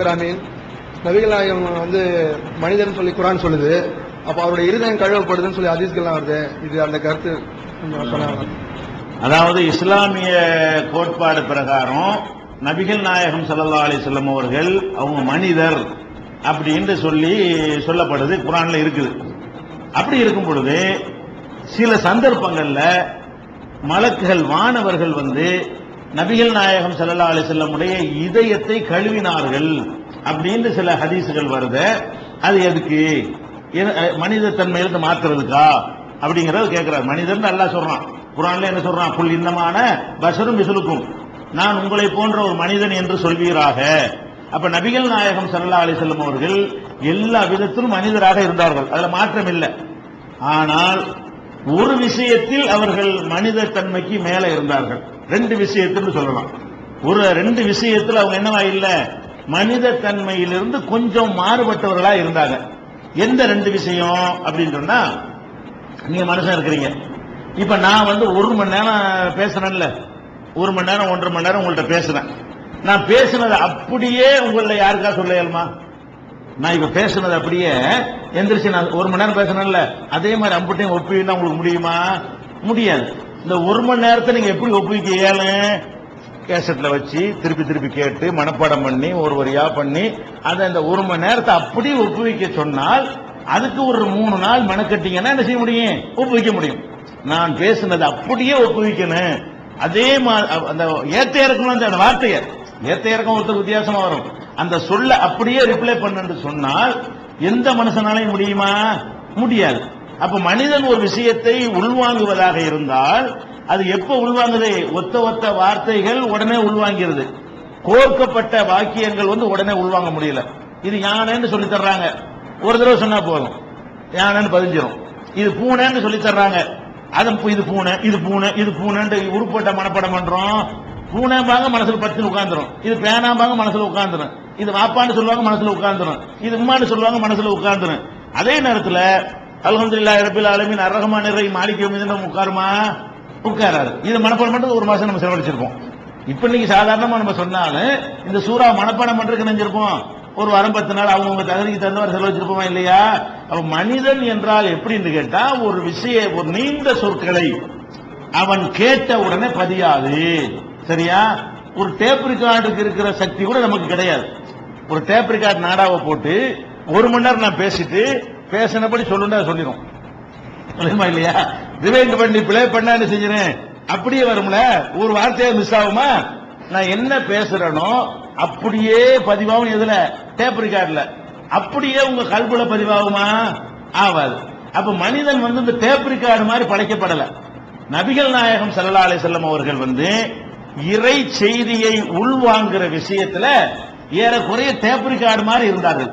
பிராமின் நபிகள் நாயகம் வந்து மனிதன் சொல்லி குரான் சொல்லுது. அப்ப அவருடைய இருதயம் கழுவப்படுதுன்னு சொல்லி ஹதீஸ்கள்லாம் வருது. இது அந்த கருத்து. கொஞ்சம் அதாவது இஸ்லாமிய கோட்பாடு பிரகாரம் நபிகள் நாயகம் சல்லா அலி செல்லம் அவர்கள் அவங்க மனிதர் அப்படின்னு சொல்லி சொல்லப்படுது குரான்ல இருக்குது. அப்படி இருக்கும் பொழுது சில சந்தர்ப்பங்கள்ல மலக்குகள் வானவர்கள் வந்து நபிகள் நாயகம் செல்லல்லா அலி செல்லமுடைய இதயத்தை கழுவினார்கள் அப்படின்னு சில ஹதீசுகள் வருத. அது எதுக்கு? மனித தன்மையிலிருந்து மாத்துறதுக்கா? அப்படிங்கறத கேட்கிறார். மனிதன் நல்லா சொல்றான். குரான்ல என்ன சொல்றான்? புல் இன்னமான பஷரும் விசுலுக்கும் நான் உங்களை போன்ற ஒரு மனிதன் என்று சொல்வீராக. அப்ப நபிகள் நாயகம் ஸல்லல்லாஹு அலி செல்லம் அவர்கள் எல்லா விதத்திலும் மனிதராக இருந்தார்கள். அதுல மாற்றம் இல்லை. ஆனால் ஒரு விஷயத்தில் அவர்கள் மனித தன்மைக்கு மேல இருந்தார்கள். ரெண்டு விஷயத்தில் சொல்லலாம். ஒரு ரெண்டு விஷயத்தில் அவங்க என்னவா இல்ல? மனித தன்மையிலிருந்து கொஞ்சம் மாறுபட்டவர்களா இருந்தாங்க. எந்த ரெண்டு விஷயம் அப்படின்னு சொன்னா நீங்க மனுஷன் இருக்கிறீங்க. இப்ப நான் வந்து ஒரு மணி நேரம் பேசுறேன்ல. ஒரு மணி நேரம் ஒன்றரை மணி நேரம் உங்கள்ட்ட பேசுறேன். நான் பேசுனதை அப்படியே உங்களை யாருக்கா சொல்ல இயலுமா நான் இப்ப பேசுனது அப்படியே எந்திரிச்சு நான் ஒரு மணி நேரம் பேசுனேன்ல அதே மாதிரி அம்புட்டையும் ஒப்புவினா உங்களுக்கு முடியுமா? முடியாது. இந்த ஒரு மணி நேரத்தை நீங்க எப்படி ஒப்புவிக்க இயலு கேசட்ல வச்சு திருப்பி திருப்பி கேட்டு மனப்பாடம் பண்ணி ஒரு வரியா பண்ணி அதை அந்த ஒரு மணி நேரத்தை அப்படியே ஒப்புவிக்க சொன்னால் அதுக்கு ஒரு மூணு நாள் மெனக்கட்டிங்கன்னா என்ன செய்ய முடியும்? ஒப்புவிக்க முடியும். நான் பேசுனது அப்படியே ஒப்புவிக்கணும். அதே மாதிரி அந்த ஏத்த இறக்கணும் அந்த வார்த்தையை. ஏத்த இறக்கம் ஒருத்தர் வித்தியாசமா வரும். அந்த சொல்ல அப்படியே ரிப்ளை பண்ணு சொன்னால் எந்த மனுஷனாலையும் முடியுமா? முடியாது. அப்ப மனிதன் ஒரு விஷயத்தை உள்வாங்குவதாக இருந்தால் அது எப்ப உள்வாங்குது? ஒத்த ஒத்த வார்த்தைகள் உடனே உள்வாங்கிறது. கோர்க்கப்பட்ட வாக்கியங்கள் வந்து உடனே உள்வாங்க முடியல. இது யானைன்னு சொல்லி தர்றாங்க. ஒரு தடவை சொன்னா போதும். யானைன்னு பதிஞ்சிடும் இது பூனைன்னு சொல்லி தர்றாங்க. அது இது பூனை இது பூனை இது பூனைன்னு உருப்பட்ட மனப்படம் பண்றோம். பூனைம்பாங்க மனசுல பத்து உட்காந்துரும் இது பேனாம்பாங்க மனசுல உட்காந்துரும் இது வாப்பான்னு சொல்லுவாங்க மனசுல உட்காந்துரும் இது உம்மான்னு சொல்லுவாங்க மனசுல உட்காந்துரும் அதே நேரத்தில் நேரத்துல இறப்பில் அலமின் அரகமான அரஹமான் மாளிகை மீது நம்ம உட்காருமா? உட்காராரு இது மனப்பாடம் பண்ணுறது ஒரு மாதம் நம்ம செலவழிச்சிருப்போம். இப்போ இன்னைக்கு சாதாரணமாக நம்ம சொன்னாலும் இந்த சூறா மனப்பாடம் பண்ணுறதுக்கு நினைஞ்சிருப்போம். ஒரு வாரம் பத்து நாள் அவங்கவுங்க தகுதிக்கு தகுந்தவாறு செலவழிச்சிருப்போமா இல்லையா? அவன் மனிதன் என்றால் எப்படின்னு கேட்டா ஒரு விஷய ஒரு நீண்ட சொற்களை அவன் கேட்ட உடனே பதியாது. சரியா? ஒரு டேப் ரிகார்டுக்கு இருக்கிற சக்தி கூட நமக்கு கிடையாது. ஒரு டேப் ரெக்கார்ட் நாடாவை போட்டு ஒரு மணி நேரம் நான் பேசிட்டு பேசினபடி சொல்லுன்னு சொல்லிடும் சொல்லுமா இல்லையா? ரிவைண்ட் பண்ணி பிளே பண்ண என்ன செஞ்சிருவேன் அப்படியே வரும்ல? ஒரு வார்த்தையா மிஸ் ஆகுமா? நான் என்ன பேசுறேனோ அப்படியே பதிவாகும் எதுல? டேப் ரெக்கார்ட்ல அப்படியே உங்க கல்புல பதிவாகுமா? ஆவாது அப்ப மனிதன் வந்து இந்த டேப் ரெக்கார்டு மாதிரி படைக்கப்படல. நபிகள் நாயகம் ஸல்லல்லாஹு அலை செல்லம் அவர்கள் வந்து இறை செய்தியை உள்வாங்கிற விஷயத்துல ஏறக்குறைய டேப் ரெக்கார்டு மாதிரி இருந்தார்கள்.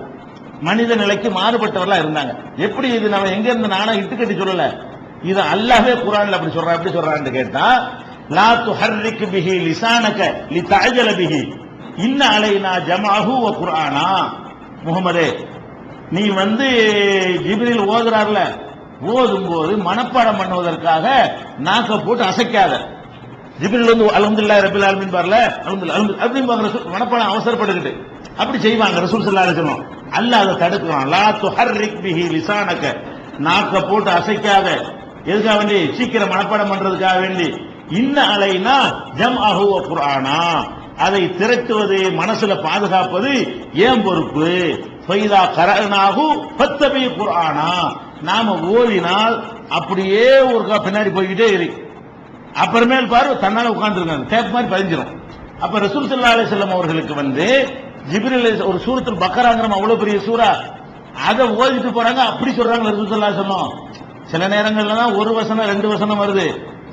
மனித நிலைக்கு மாறுபட்டவர்களா இருந்தாங்க. எப்படி இது நம்ம எங்க இருந்து நானா இட்டுக்கட்டி சொல்லல? இது அல்லாவே குரான்ல அப்படி சொல்றா எப்படி சொல்றான்னு கேட்டா லா துஹர்ரிக் பிஹி லிசானக லிதஅஜல பிஹி. இன்ன அலைனா ஜமாஹு வ குர்ஆனா. முகமதே நீ வந்து ஜிபிரில் ஓதுறார்ல. ஓதும்போது மனப்பாடம் பண்ணுவதற்காக நாக்க போட்டு அசைக்காத. ஜிப்ரில் வந்து அலமதுல்லா ரபில் ஆலமின் பாருல அல்ஹம்துலில்லாஹ் அலமது அப்படின்னு மனப்பாடம் அவசரப்பட்டுக்கிட்டு அப்படி செய்வாங்க ரசூல் சல்லா அலைஹி அல்ல அதை தடுக்கலாம் லா துஹர்ரிக் பிஹி லிசானக நாக்க போட்டு அசைக்காத. எதுக்காக வேண்டி? சீக்கிரம் மனப்பாடம் பண்றதுக்காக வேண்டி. இன்ன அலைனா ஜம் அஹுவ குரானா அதை திரட்டுவது மனசுல பாதுகாப்பது ஏன் பொறுப்பு? ஃபைதா கரனாகு பத்தபி குரானா நாம ஓதினால் அப்படியே ஒரு பின்னாடி போய்கிட்டே இருக்கு அப்புறமேல் பாரு தன்னால உட்கார்ந்துருக்காங்க டேப் மாதிரி பதிஞ்சிடும் அப்ப ரசூல் சல்லா அலி செல்லம் அவர்களுக்கு வந்து ஜிபிரில் ஒரு சூரத்தில் பக்கராங்கிறோம் அவ்வளவு பெரிய சூரா அதை ஓதிட்டு போறாங்க அப்படி சொல்றாங்க ரசூல் சல்லா அலைஹி சில நேரங்கள்ல தான் ஒரு வசனம் ரெண்டு வசனம் வருது.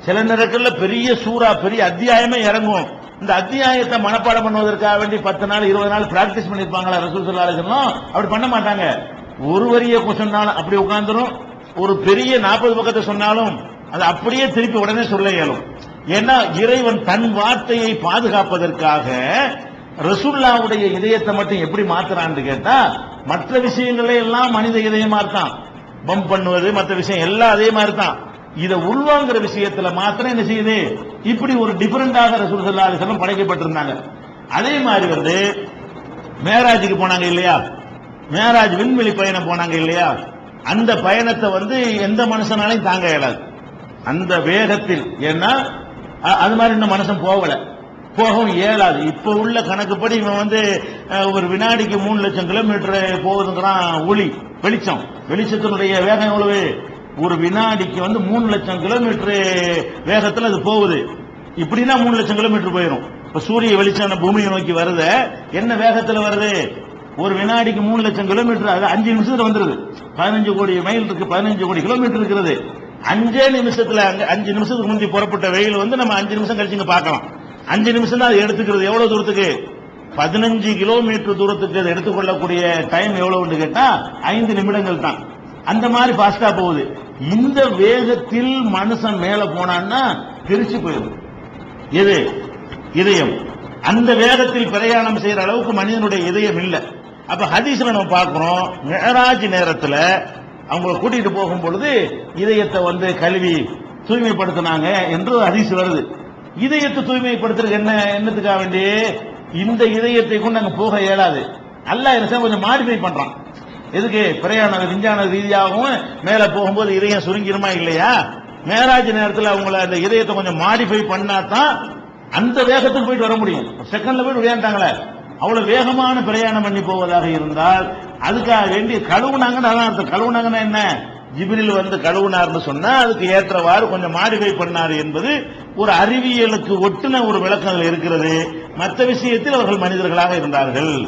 சில நேரங்கள்ல பெரிய சூறா பெரிய அத்தியாயமே இறங்கும். இந்த அத்தியாயத்தை மனப்பாடம் பண்ணுவதற்காக வேண்டி பத்து நாள் இருபது நாள் பிராக்டிஸ் பண்ணிருப்பாங்களா ரசூல் சல்லா அலி செல்லம் அப்படி பண்ண மாட்டாங்க. ஒரு வரிய சொன்னாலும் அப்படி உட்கார்ந்துரும். ஒரு பெரிய நாற்பது பக்கத்தை சொன்னாலும் அது அப்படியே திருப்பி உடனே சொல்ல இயலும். ஏன்னா இறைவன் தன் வார்த்தையை பாதுகாப்பதற்காக ரசுல்லாவுடைய இதயத்தை மட்டும் எப்படி மாத்துறான்னு கேட்டா மற்ற விஷயங்களே எல்லாம் மனித இதயமா இருக்கான் பம்ப் பண்ணுவது மற்ற விஷயம் எல்லாம் அதே மாதிரி தான் இதை உள்வாங்கிற விஷயத்துல மாத்திரம் என்ன செய்யுது? இப்படி ஒரு டிஃபரெண்டாக ரசூல் ஸல்லல்லாஹு படைக்கப்பட்டிருந்தாங்க. அதே மாதிரி வந்து மேராஜுக்கு போனாங்க இல்லையா? மேராஜ் விண்வெளி பயணம் போனாங்க இல்லையா? அந்த பயணத்தை வந்து எந்த மனுஷனாலையும் தாங்க இயலாது. அந்த வேகத்தில். ஏன்னா அது மாதிரி இன்னும் மனுஷன் போகல. போகவும் இயலாது. இப்ப உள்ள கணக்குப்படி இவன் வந்து ஒரு வினாடிக்கு மூணு லட்சம் கிலோமீட்டர் போகுதுங்கிறான் ஒளி வெளிச்சம். வெளிச்சத்தினுடைய வேகம் எவ்வளவு? ஒரு வினாடிக்கு வந்து மூணு லட்சம் கிலோமீட்டர் வேகத்தில் அது போகுது. இப்படின்னா மூணு லட்சம் கிலோமீட்டர் போயிடும் இப்ப சூரிய வெளிச்சம் பூமியை நோக்கி வருது என்ன வேகத்தில் வருது? ஒரு வினாடிக்கு மூணு லட்சம் கிலோமீட்டர் அது அஞ்சு நிமிஷத்துல வந்துருது. பதினஞ்சு கோடி மைல் இருக்கு பதினஞ்சு கோடி கிலோமீட்டர் இருக்கிறது. அஞ்சே நிமிஷத்துல அங்க அஞ்சு நிமிஷத்துக்கு முந்தி புறப்பட்ட வெயில் வந்து நம்ம அஞ்சு நிமிஷம் கழிச்சு இங்க பார்க்கலாம். அஞ்சு நிமிஷம் தான் அது எடுத்துக்கிறது எவ்வளவு தூரத்துக்கு? பதினஞ்சு கிலோமீட்டர் தூரத்துக்கு அது எடுத்துக்கொள்ளக்கூடிய டைம் எவ்வளவுன்னு கேட்டா ஐந்து நிமிடங்கள் தான். அந்த மாதிரி பாஸ்டா போகுது. இந்த வேகத்தில் மனுஷன் மேல போனான்னா திருச்சி போயிடும். எது? இதயம். அந்த வேகத்தில் பிரயாணம் செய்யற அளவுக்கு மனிதனுடைய இதயம் இல்லை. அப்ப ஹதீஸ்ல நம்ம பார்க்கிறோம் மேராஜ் நேரத்துல அவங்கள கூட்டிட்டு போகும் பொழுது இதயத்தை வந்து கழுவி தூய்மைப்படுத்தினாங்க என்று ஒரு வருது. இதயத்தை தூய்மைப்படுத்துறதுக்கு என்ன என்னத்துக்காக வேண்டி? இந்த இதயத்தை கொண்டு அங்கே போக இயலாது. நல்லா என்ன கொஞ்சம் மாடிஃபை பண்ணுறான் எதுக்கு? பிரயாண விஞ்ஞான ரீதியாகவும் மேலே போகும்போது இதயம் சுருங்கிருமா இல்லையா? மேராஜ் நேரத்தில் அவங்கள அந்த இதயத்தை கொஞ்சம் மாடிஃபை பண்ணா தான் அந்த வேகத்துக்கு போயிட்டு வர முடியும். செகண்ட்ல போயிட்டு விளையாண்டாங்களே. அவ்வளவு வேகமான பிரயாணம் பண்ணி போவதாக இருந்தால் அதுக்காக வேண்டி கழுவுனாங்கன்னு அதான் அர்த்தம். கழுவுனாங்கன்னா என்ன? ஜிபிரில் வந்து கழுவுனார்னு சொன்னா அதுக்கு ஏற்றவாறு கொஞ்சம் மாடிஃபை பண்ணாரு என்பது ஒரு அறிவியலுக்கு ஒட்டுன ஒரு விளக்கங்கள் இருக்கிறது. மற்ற விஷயத்தில் அவர்கள் மனிதர்களாக இருந்தார்கள்.